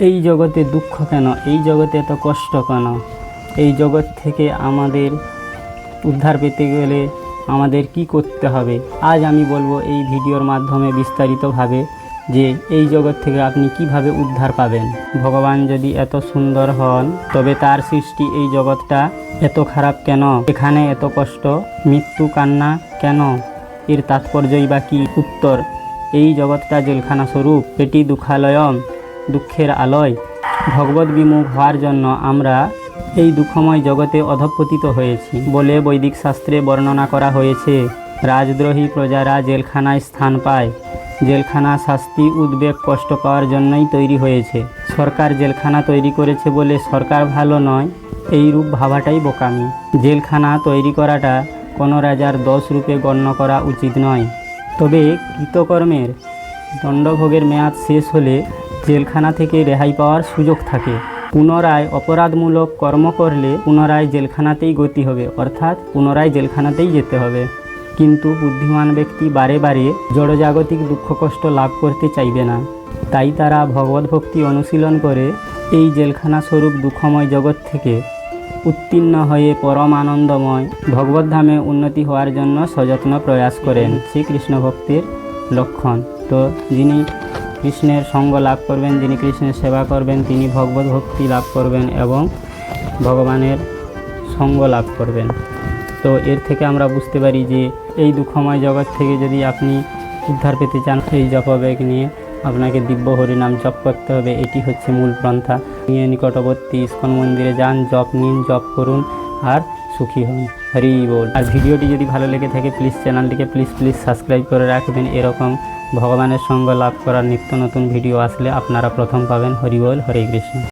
এই জগতে দুঃখ কেন? এই জগতে এত কষ্ট কেন? এই জগৎ থেকে আমাদের উদ্ধার পেতে গেলে আমাদের কি করতে হবে? আজ আমি বলব এই ভিডিওর মাধ্যমে বিস্তারিতভাবে যে এই জগৎ থেকে আপনি কীভাবে উদ্ধার পাবেন। ভগবান যদি এত সুন্দর হন, তবে তার সৃষ্টি এই জগৎটা এত খারাপ কেন? এখানে এত কষ্ট? মৃত্যু, কান্না কেন? এর তাৎপর্যই বা কি? উত্তর, এই জগৎটা জেলখানা স্বরূপ, এটি দুঃখালয়ম। দুঃখের আলয় ভগবত বিমুখ হওয়ার জন্য আমরা এই দুঃখময় জগতে অধপতিত হয়েছি বলে বৈদিক শাস্ত্রে বর্ণনা করা হয়েছে। রাজদ্রোহী প্রজারা জেলখানায় স্থান পায়। জেলখানা শাস্তি, উদ্বেগ, কষ্ট পাওয়ার জন্যই তৈরি হয়েছে। সরকার জেলখানা তৈরি করেছে বলে সরকার ভালো নয় এই রূপ ভাবাটাই বোকামি। জেলখানা তৈরি করাটা কোনো রাজার দশ রূপে গণ্য করা উচিত নয়। তবে কৃতকর্মের দণ্ডভোগের মেয়াদ শেষ হলে জেলখানা থেকে রেহাই পাওয়ার সুযোগ থাকে। পুনরায় অপরাধমূলক কর্ম করলে পুনরায় জেলখানাতেই গতি হবে, অর্থাৎ পুনরায় জেলখানাতেই যেতে হবে। কিন্তু বুদ্ধিমান ব্যক্তি বারে বারে জড়জাগতিক দুঃখ কষ্ট লাভ করতে চাইবে না। তাই তারা ভগবত ভক্তি অনুশীলন করে এই জেলখানা স্বরূপ দুঃখময় জগৎ থেকে উত্তীর্ণ হয়ে পরম আনন্দময় ভগবত ধামে উন্নতি হওয়ার জন্য সযত্ন প্রয়াস করেন শ্রীকৃষ্ণ ভক্তির লক্ষণ। তো যিনি কৃষ্ণের সঙ্গ লাভ করবেন, যিনি কৃষ্ণের সেবা করবেন, তিনি ভগবত ভক্তি লাভ করবেন এবং ভগবানের সঙ্গ লাভ করবেন। তো এর থেকে আমরা বুঝতে পারি যে এই দুঃখময় জগৎ থেকে যদি আপনি উদ্ধার পেতে চান, এই জপবেগ নিয়ে আপনাকে দিব্য হরিনাম জপ করতে হবে, এটি হচ্ছে মূল পন্থা। নিয়ে নিকটবর্তী ইস্কন মন্দিরে যান, জপ নিন, জপ করুন আর সুখী হন। হরি বল। আর ভিডিওটি যদি ভালো লেগে থাকে প্লিজ চ্যানেলটিকে প্লিজ প্লিজ সাবস্ক্রাইব করে রাখবেন। এরকম ভগবানের সঙ্গ লাভ করার নিত্য নতুন ভিডিও আসলে আপনারা প্রথম পাবেন হরিবল হরে কৃষ্ণ।